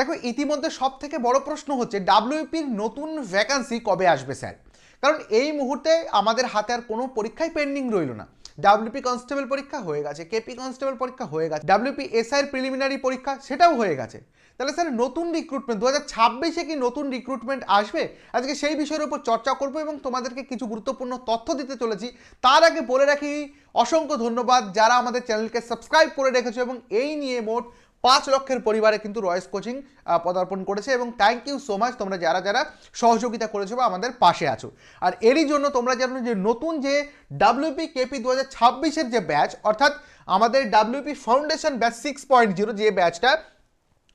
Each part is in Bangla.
দেখো, ইতিমধ্যে সব থেকে বড় প্রশ্ন হচ্ছে ডাব্লিউপির নতুন ভ্যাকান্সি কবে আসবে, স্যার? কারণ এই মুহূর্তে আমাদের হাতে আর কোনো পরীক্ষাই পেন্ডিং রইল না। ডাব্লিউপি কনস্টেবল পরীক্ষা হয়ে গেছে কেপি কনস্টেবল পরীক্ষা হয়ে গেছে ডাব্লিউপি এসআইয়ের প্রিলিমিনারি পরীক্ষা, সেটাও হয়ে গেছে। তাহলে স্যার, নতুন রিক্রুটমেন্ট দু হাজার ছাব্বিশে কি নতুন রিক্রুটমেন্ট আসবে? আজকে সেই বিষয়ের উপর চর্চা করব এবং তোমাদেরকে কিছু গুরুত্বপূর্ণ তথ্য দিতে চলেছি। তার আগে বলে রাখি, অসংখ্য ধন্যবাদ যারা আমাদের চ্যানেলকে সাবস্ক্রাইব করে রেখেছো এবং এই নিয়ে মোট পাঁচ লক্ষের পরিবারে কিন্তু রয়েস কোচিং পদার্পণ করেছে এবং থ্যাংক ইউ সো মাচ তোমরা যারা যারা সহযোগিতা করেছ বা আমাদের পাশে আছো। আর এরই জন্য তোমরা জানো যে নতুন যে ডাব্লিউপি কেপি দু হাজার ছাব্বিশের যে ব্যাচ, অর্থাৎ আমাদের WP foundation batch six point zero যে ব্যাচটা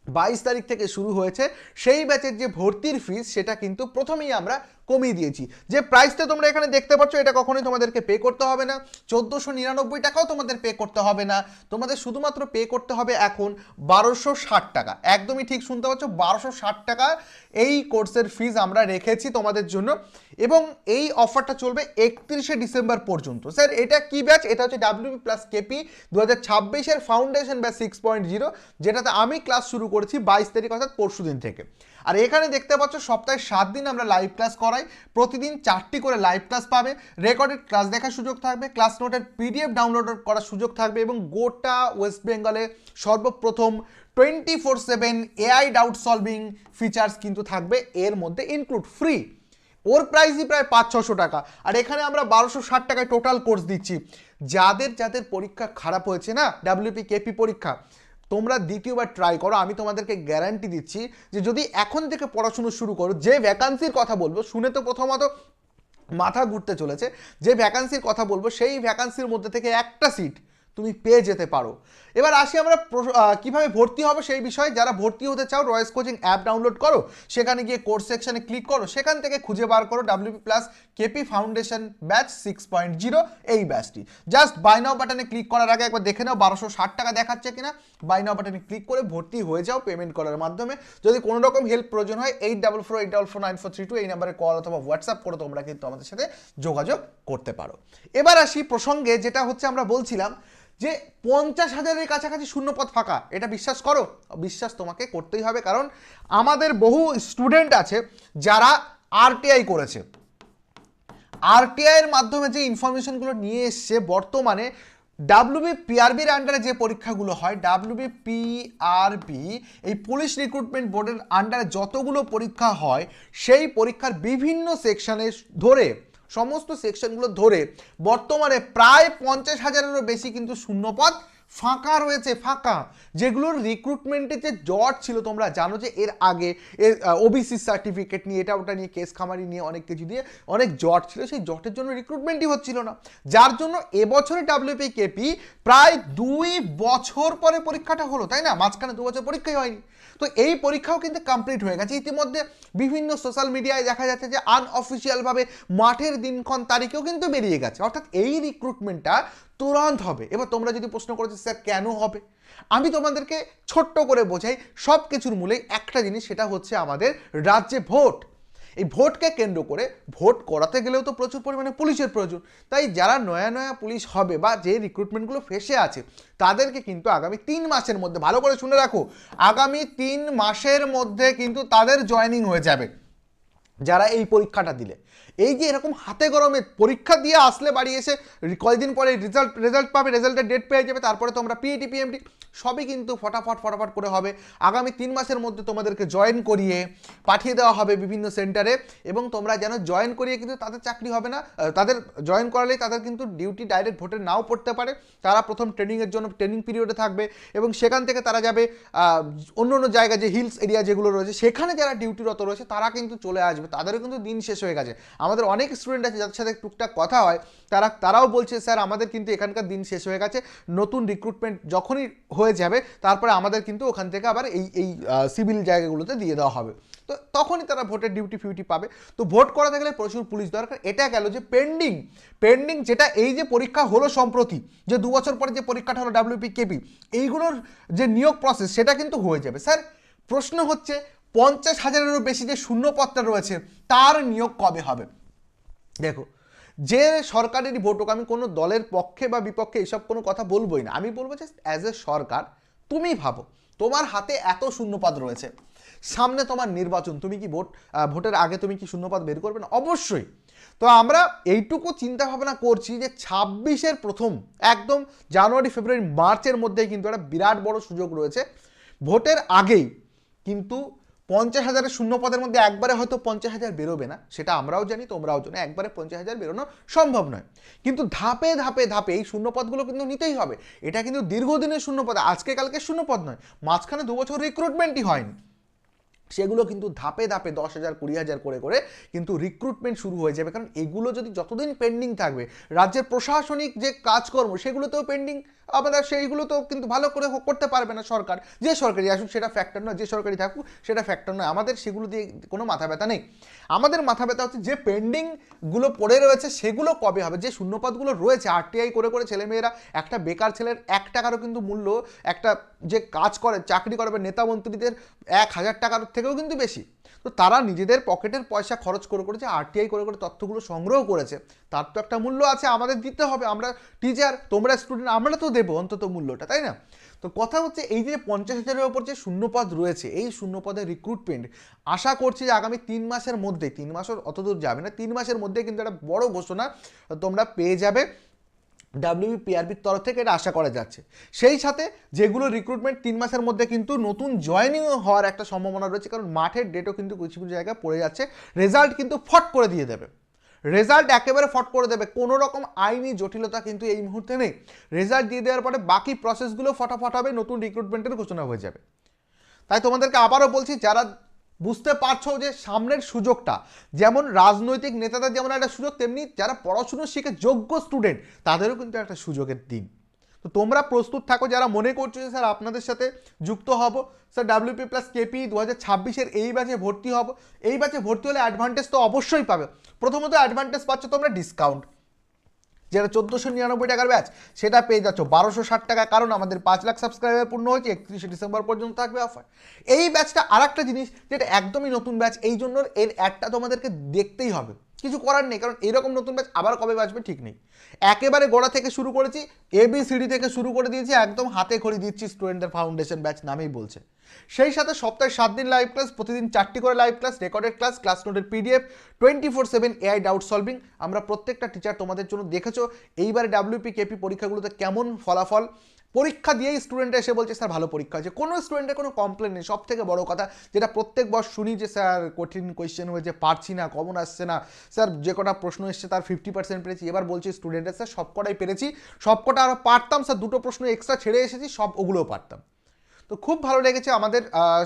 বাইশ তারিখ থেকে শুরু হয়েছে, সেই ব্যাচের যে ভর্তির ফিস সেটা কিন্তু প্রথমেই আমরা কমিয়ে দিয়েছি। যে প্রাইসটা তোমরা এখানে দেখতে পাচ্ছ, এটা কখনোই তোমাদেরকে পে করতে হবে না। চোদ্দোশো নিরানব্বই টাকাও তোমাদের পে করতে হবে না। তোমাদের শুধুমাত্র পে করতে হবে এখন বারোশো ষাট টাকা। একদমই ঠিক শুনতে পাচ্ছ, বারোশো ষাট টাকা এই কোর্সের ফিজ আমরা রেখেছি তোমাদের জন্য। এবং এই অফারটা চলবে একত্রিশে ডিসেম্বর পর্যন্ত। স্যার, এটা কি ব্যাচ এটা হচ্ছে ডাব্লিউবি প্লাস কেপি দু হাজার ছাব্বিশের foundation batch six point zero যেটাতে আমি ক্লাস শুরু করেছি বাইশ তারিখ, অর্থাৎ পরশু দিন থেকে। আর এখানে দেখতে পাচ্ছ, সপ্তাহে সাত দিন আমরা লাইভ ক্লাস করাই। প্রতিদিন চারটি করে লাইভ ক্লাস পাবে। রেকর্ডেড ক্লাস দেখার সুযোগ থাকবে ক্লাস নোটের পিডিএফ ডাউনলোড করার সুযোগ থাকবে এবং গোটা ওয়েস্ট বেঙ্গলে সর্বপ্রথম twenty four seven AI doubt solving features কিন্তু থাকবে, এর মধ্যে ইনক্লুড ফ্রি ওর প্রাইসই প্রায় পাঁচ, ছশো টাকা। আর এখানে আমরা বারোশো ষাট টাকায় টোটাল কোর্স দিচ্ছি। যাদের যাদের পরীক্ষা খারাপ হয়েছে না ডাব্লিউপি কেপি পরীক্ষা তোমরা দ্বিতীয়বার ট্রাই করো, আমি তোমাদেরকে গ্যারান্টি দিচ্ছি যে যদি এখন থেকে পড়াশুনো শুরু করো, যে ভ্যাকান্সির কথা বলব, শুনে তো প্রথমত মাথা ঘুরতে চলেছে, যে ভ্যাকান্সির কথা বলব, সেই ভ্যাকান্সির মধ্যে থেকে একটা সিট তুমি পেয়ে যেতে পারো। এবার আসি আমরা কীভাবে ভর্তি হবে সেই বিষয়ে। যারা ভর্তি হতে চাও, রয়েস কোচিং অ্যাপ ডাউনলোড করো। সেখানে গিয়ে কোর্স সেকশনে ক্লিক করো। সেখান থেকে খুঁজে বার করো WP plus KP foundation batch six point zero এই ব্যাচটি জাস্ট বাই নাও বাটনে ক্লিক করার আগে একবার দেখে নাও বারোশো ষাট টাকা দেখাচ্ছে কিনা। বাই নাও বাটনে ক্লিক করে ভর্তি হয়ে যাও পেমেন্ট করার মাধ্যমে। যদি কোনো রকম হেল্প প্রয়োজন হয় eight double four eight double four nine four three two এই নাম্বারে কল অথবা হোয়াটসঅ্যাপ করে তোমরা কিন্তু আমাদের সাথে যোগাযোগ করতে পারো। এবার আসি প্রসঙ্গে, যেটা হচ্ছে আমরা বলছিলাম যে পঞ্চাশ হাজারের কাছাকাছি শূন্যপদ ফাঁকা, এটা বিশ্বাস করো? বিশ্বাস তোমাকে করতেই হবে, কারণ আমাদের বহু স্টুডেন্ট আছে যারা আরটিআই করেছে। আরটিআই এর মাধ্যমে যে ইনফরমেশনগুলো নিয়ে এসছে বর্তমানে ডাব্লিউবি পিআরবির আন্ডারে যে পরীক্ষাগুলো হয় ডাব্লিউবি পিআরবি এই পুলিশ রিক্রুটমেন্ট বোর্ডের আন্ডারে যতগুলো পরীক্ষা হয়, সেই পরীক্ষার বিভিন্ন সেকশানে ধরে সমস্ত সেকশনগুলো ধরে বর্তমানে প্রায় পঞ্চাশ হাজারেরও বেশি কিন্তু শূন্যপদ ফাঁকা রয়েছে, ফাঁকা। যেগুলোর রিক্রুটমেন্টের যে জট ছিল, তোমরা জানো যে এর আগে এর ওবিসি সার্টিফিকেট নিয়ে, এটা ওটা নিয়ে কেস খামারি নিয়ে, অনেক কিছু দিয়ে অনেক জট ছিল। সেই জটের জন্য রিক্রুটমেন্টই হচ্ছিল না। যার জন্য এবছরে ডাব্লিউপি কেপি প্রায় দুই বছর পরে পরীক্ষাটা হলো, তাই না? মাঝখানে দু বছর পরীক্ষাই হয়নি। তো এই পরীক্ষাও কিন্তু কমপ্লিট হয়ে গেছে। ইতিমধ্যে বিভিন্ন সোশ্যাল মিডিয়ায় দেখা যাচ্ছে যে আনঅফিসিয়ালভাবে মাঠের দিনক্ষণ তারিখেও কিন্তু বেরিয়ে গেছে। অর্থাৎ এই রিক্রুটমেন্টটা তুরন্ত হবে। এবার তোমরা যদি প্রশ্ন করেছ, স্যার, কেন হবে? আমি তোমাদেরকে ছোট্ট করে বোঝাই সব কিছুর মূলেই একটা জিনিস, সেটা হচ্ছে আমাদের রাজ্যে ভোট। এই ভোটকে কেন্দ্র করে ভোট করাতে গেলেও তো প্রচুর পরিমাণে পুলিশের প্রয়োজন। তাই যারা নয়া নয়া পুলিশ হবে বা যে রিক্রুটমেন্টগুলো ফেসে আছে, তাদেরকে কিন্তু আগামী তিন মাসের মধ্যে, ভালো করে শুনে রাখো, আগামী তিন মাসের মধ্যে কিন্তু তাদের জয়নিং হয়ে যাবে। যারা এই পরীক্ষাটা দিলে। এই যে এরকম হাতে গরমে পরীক্ষা দিয়ে আসলে বাড়ি এসে কয়েকদিন পরে রেজাল্ট রেজাল্ট পাবে রেজাল্টের ডেট পেয়ে যাবে, তারপরে তোমরা পিএটি পিএমটি সবই কিন্তু ফটাফট ফটাফট করে হবে। আগামী তিন মাসের মধ্যে তোমাদেরকে জয়েন করিয়ে পাঠিয়ে দেওয়া হবে বিভিন্ন সেন্টারে এবং তোমরা যেন জয়েন করিয়ে কিন্তু তাদের চাকরি হবে না তাদের জয়েন করালেই তাদের কিন্তু ডিউটি ডাইরেক্ট ভোটে নাও পড়তে পারে। তারা প্রথম ট্রেনিংয়ের জন্য ট্রেনিং পিরিয়ডে থাকবে এবং সেখান থেকে তারা যাবে অন্য অন্য জায়গায় যে হিলস এরিয়া যেগুলো রয়েছে, সেখানে যারা ডিউটিরত রয়েছে, তারা কিন্তু চলে আসবে, তাদেরও কিন্তু দিন শেষ হয়ে গেছে। আমাদের অনেক স্টুডেন্ট আছে যাদের সাথে টুকটাক কথা হয়, তারা, তারাও বলছে, স্যার, আমাদের কিন্তু এখানকার দিন শেষ হয়ে গেছে, নতুন রিক্রুটমেন্ট যখনই হয়ে যাবে, তারপরে আমাদের কিন্তু ওখান থেকে আবার এই এই সিভিল জায়গাগুলোতে দিয়ে দেওয়া হবে। তো তখনই তারা ভোটের ডিউটি ফিউটি পাবে। তো ভোট করাতে গেলে প্রচুর পুলিশ দরকার। এটা গেল যে পেন্ডিং পেন্ডিং যেটা এই যে পরীক্ষা হলো সম্প্রতি, যে দু বছর পরে যে পরীক্ষাটা হলো ডাব্লিউপি কেপি এইগুলোর যে নিয়োগ প্রসেস সেটা কিন্তু হয়ে যাবে। স্যার, প্রশ্ন হচ্ছে পঞ্চাশ হাজারেরও বেশি যে শূন্যপদটা রয়েছে, তার নিয়োগ কবে হবে? দেখো, যে সরকারেরই ভোট হোক, আমি কোনো দলের পক্ষে বা বিপক্ষে এইসব কোনো কথা বলবোই না। আমি বলব যে অ্যাজ এ সরকার, তুমি ভাবো, তোমার হাতে এত শূন্যপদ রয়েছে, সামনে তোমার নির্বাচন, তুমি কি ভোট ভোটের আগে তুমি কি শূন্যপদ বের করবে না? অবশ্যই। তো আমরা এইটুকু চিন্তা ভাবনা করছি যে ছাব্বিশের প্রথম, একদম জানুয়ারি, ফেব্রুয়ারি, মার্চের মধ্যেই কিন্তু একটা বিরাট বড় সুযোগ রয়েছে। ভোটের আগেই কিন্তু পঞ্চাশ হাজারের শূন্য পদের মধ্যে একবারে হয়তো পঞ্চাশ হাজার বেরোবে না, সেটা আমরাও জানি, তোমরাও জানো, একবারে পঞ্চাশ হাজার বেরোনো সম্ভব নয়। কিন্তু ধাপে ধাপে ধাপে এই শূন্যপদগুলো কিন্তু নিতেই হবে। এটা কিন্তু দীর্ঘদিনের শূন্যপদ, আজকে কালকে শূন্যপদ নয়, মাঝখানে দু বছর রিক্রুটমেন্টই হয়নি। সেগুলো কিন্তু ধাপে ধাপে দশ হাজার, কুড়ি হাজার করে করে কিন্তু রিক্রুটমেন্ট শুরু হয়ে যাবে। কারণ এগুলো যদি যতদিন পেন্ডিং থাকবে, রাজ্যের প্রশাসনিক যে কাজকর্ম, সেগুলোতেও পেন্ডিং আমরা সেইগুলো তো কিন্তু ভালো করে করতে পারবে না সরকার। যে সরকারি আসুক, সেটা ফ্যাক্টর নয়, যে সরকারি থাকুক, সেটা ফ্যাক্টর নয়। আমাদের সেগুলো দিয়ে কোনো মাথা ব্যথা নেই। আমাদের মাথা ব্যথা হচ্ছে যে পেন্ডিংগুলো পড়ে রয়েছে, সেগুলো কবে হবে? যে শূন্যপদগুলো রয়েছে আরটিআই করে করে ছেলেমেয়েরা, একটা বেকার ছেলের এক টাকারও কিন্তু মূল্য, একটা যে কাজ করে, চাকরি করে বা নেতা মন্ত্রীদের এক হাজার টাকার থেকেও কিন্তু বেশি। তো তারা নিজেদের পকেটের পয়সা খরচ করে করেছে আরটিআই করে করে তথ্যগুলো সংগ্রহ করেছে। তার তো একটা মূল্য আছে, আমাদের দিতে হবে। আমরা টিচার তোমরা স্টুডেন্ট আমরা তো দেবো অন্তত মূল্যটা, তাই না? তো কথা হচ্ছে এই যে পঞ্চাশ হাজারের ওপর যে শূন্যপদ রয়েছে, এই শূন্যপদের রিক্রুটমেন্ট আশা করছি যে আগামী তিন মাসের মধ্যে, তিন মাসও অত দূর যাবে না, তিন মাসের মধ্যে কিন্তু একটা বড় ঘোষণা তোমরা পেয়ে যাবে। ডাব্লিউপিআরবির তরফ থেকে এটা আশা করা যাচ্ছে। সেই সাথে যেগুলো রিক্রুটমেন্ট তিন মাসের মধ্যে কিন্তু নতুন জয়েনিং হওয়ার একটা সম্ভাবনা রয়েছে, কারণ মাঠের ডেটও কিন্তু কিছু কিছু জায়গায় পড়ে যাচ্ছে। রেজাল্ট কিন্তু ফট করে দিয়ে দেবে। রেজাল্ট একেবারে ফট করে দেবে। কোনো রকম আইনি জটিলতা কিন্তু এই মুহূর্তে নেই। রেজাল্ট দিয়ে দেওয়ার পরে বাকি প্রসেসগুলো ফটাফট হবে, নতুন রিক্রুটমেন্টের ঘোষণা হয়ে যাবে। তাই তোমাদেরকে আবারও বলছি, যারা বুঝতে পারছ যে সামনের সুযোগটা, যেমন রাজনৈতিক নেতাদের যেমন একটা সুযোগ, তেমনি যারা পড়াশুনো শিখে যোগ্য স্টুডেন্ট তাদেরও কিন্তু একটা সুযোগের দিন। তো তোমরা প্রস্তুত থাকো, যারা মনে করছ যে স্যার আপনাদের সাথে যুক্ত হব, স্যার ডাব্লিউপি প্লাস কেপি দু হাজার ছাব্বিশের এই ব্যাচে ভর্তি হব, এই ব্যাচে ভর্তি হলে অ্যাডভান্টেজ তো অবশ্যই পাবে। প্রথমত অ্যাডভান্টেজ পাচ্ছ তোমরা ডিসকাউন্ট যেটা চোদ্দোশো নিরানব্বই টাকার ব্যাচ, সেটা পেয়ে যাচ্ছ বারোশো ষাট টাকা। কারণ আমাদের পাঁচ লাখ সাবস্ক্রাইবার পূর্ণ হয়েছে, একত্রিশে ডিসেম্বর পর্যন্ত থাকবে অফার এই ব্যাচটা আর জিনিস, যেটা একদমই নতুন ব্যাচ এই জন্য এর অ্যাডটা তোমাদেরকে দেখতেই হবে। কিছু করার নেই, কারণ এরকম নতুন ব্যাচ আবার কবে বাঁচবে ঠিক নেই। একেবারে গোড়া থেকে শুরু করেছি এবিসিডি থেকে শুরু করে দিয়েছি, একদম হাতে খড়ি দিচ্ছি স্টুডেন্টদের ফাউন্ডেশন ব্যাচ নামেই বলছে। সেই সাথে সপ্তাহে সাত দিন লাইভ ক্লাস প্রতিদিন চারটি করে live class recorded class class নোটের PDF twenty four seven AI doubt solving আমরা প্রত্যেকটা টিচার তোমাদের জন্য দেখেছ, এইবারে ডাব্লিউপি কেপি পরীক্ষাগুলোতে কেমন ফলাফল পরীক্ষা দিয়েই স্টুডেন্ট এসে বলছে, স্যার, ভালো পরীক্ষা হয়েছে। কোনো স্টুডেন্টের কোনো কমপ্লেন নেই। সব থেকে বড় কথা, যেটা প্রত্যেক বছর শুনি যে, স্যার, কঠিন কোয়েশ্চেন হয়েছে, পারছি না, কমন আসছে না। স্যার, যে কটা প্রশ্ন এসছে, তার ফিফটি পার্সেন্ট পেরেছি। এবার বলছি স্টুডেন্টের স্যার সব কটাই পেরেছি সব কটা আরও পারতাম। স্যার, দুটো প্রশ্ন এক্সট্রা ছেড়ে এসেছি, সব ওগুলোও পারতাম। তো খুব ভালো লেগেছে আমাদের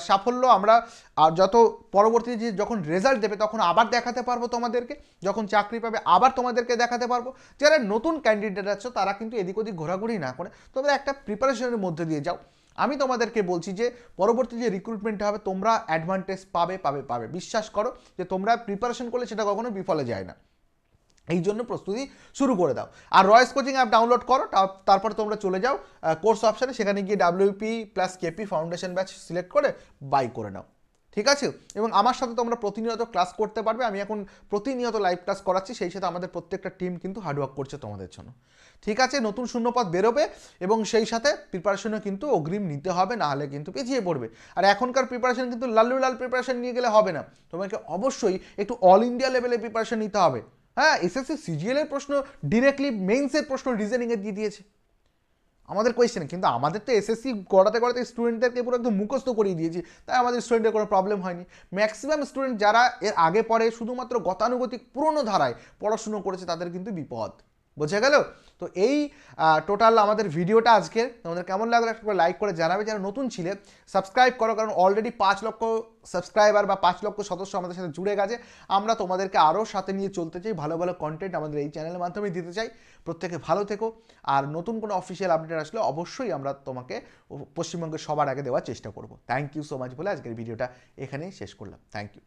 সাফল্য। আমরা, আর যত পরবর্তী যে যখন রেজাল্ট দেবে, তখন আবার দেখাতে পারব তোমাদেরকে। যখন চাকরি পাবে, আবার তোমাদেরকে দেখাতে পারব। যারা নতুন ক্যান্ডিডেট আছো, তারা কিন্তু এদিক ওদিক ঘোরাঘুরি না করে, তোমরা একটা প্রিপারেশনের মধ্যে দিয়ে যাও। আমি তোমাদেরকে বলছি যে, পরবর্তী যে রিক্রুটমেন্ট হবে, তোমরা অ্যাডভান্টেজ পাবে পাবে পাবে। বিশ্বাস করো যে, তোমরা প্রিপারেশন করলে সেটা কখনো বিফলে যায় না। এই জন্য প্রস্তুতি শুরু করে দাও। আর রয়েস কোচিং অ্যাপ ডাউনলোড করো তারপর তোমরা চলে যাও কোর্স অপশানে, সেখানে গিয়ে WP plus KP foundation batch select করে বাই করে নাও। ঠিক আছে? এবং আমার সাথে তোমরা প্রতিনিয়ত ক্লাস করতে পারবে, আমি এখন প্রতিনিয়ত লাইভ ক্লাস করাচ্ছি, সেই সাথে আমাদের প্রত্যেকটা টিম কিন্তু হার্ডওয়ার্ক করছে তোমাদের জন্য। ঠিক আছে? নতুন শূন্যপদ বেরোবে, এবং সেই সাথে প্রিপারেশনও কিন্তু অগ্রিম নিতে হবে, না হলে কিন্তু পিছিয়ে পড়বে। আর এখনকার প্রিপারেশন কিন্তু লাল্লু লাল প্রিপারেশন নিয়ে গেলে হবে না। তোমাকে অবশ্যই একটু অল ইন্ডিয়া লেভেলে প্রিপারেশন নিতে হবে। হ্যাঁ এসএসসি সিজিএল এর প্রশ্ন ডিরেক্টলি মেইনসের প্রশ্ন রিজনিংয়ে দিয়ে দিয়েছে। আমাদের কোয়েশ্চেন কিন্তু আমাদের তো এসএসসি করাতে করাতে স্টুডেন্টদেরকে পুরো একদম মুখস্থ করিয়ে দিয়েছি, তাই আমাদের স্টুডেন্টের কোনো প্রবলেম হয়নি। ম্যাক্সিমাম স্টুডেন্ট যারা এর আগে পরে শুধুমাত্র গতানুগতিক পুরনো ধারায় পড়াশুনো করেছে, তাদের কিন্তু বিপদ। বোঝা গেল? তো এই টোটাল আমাদের ভিডিওটা আজকে। তোমাদের কেমন লাগল একটা লাইক করে জানাবে। যারা নতুন ছিলে সাবস্ক্রাইব করো, কারণ অলরেডি পাঁচ লক্ষ সাবস্ক্রাইবার বা পাঁচ লক্ষ সদস্য আমাদের সাথে জুড়ে গেছে। আমরা তোমাদেরকে আরও সাথে নিয়ে চলতে চাই, ভালো ভালো কন্টেন্ট আমাদের এই চ্যানেলের মাধ্যমে দিতে চাই। প্রত্যেকে ভালো থেকো। আর নতুন কোনো অফিসিয়াল আপডেট আসলে অবশ্যই আমরা তোমাকে পশ্চিমবঙ্গের সবার আগে দেওয়ার চেষ্টা করব। থ্যাংক ইউ সো মাচ বলে আজকের ভিডিওটা এখানেই শেষ করলাম। Thank you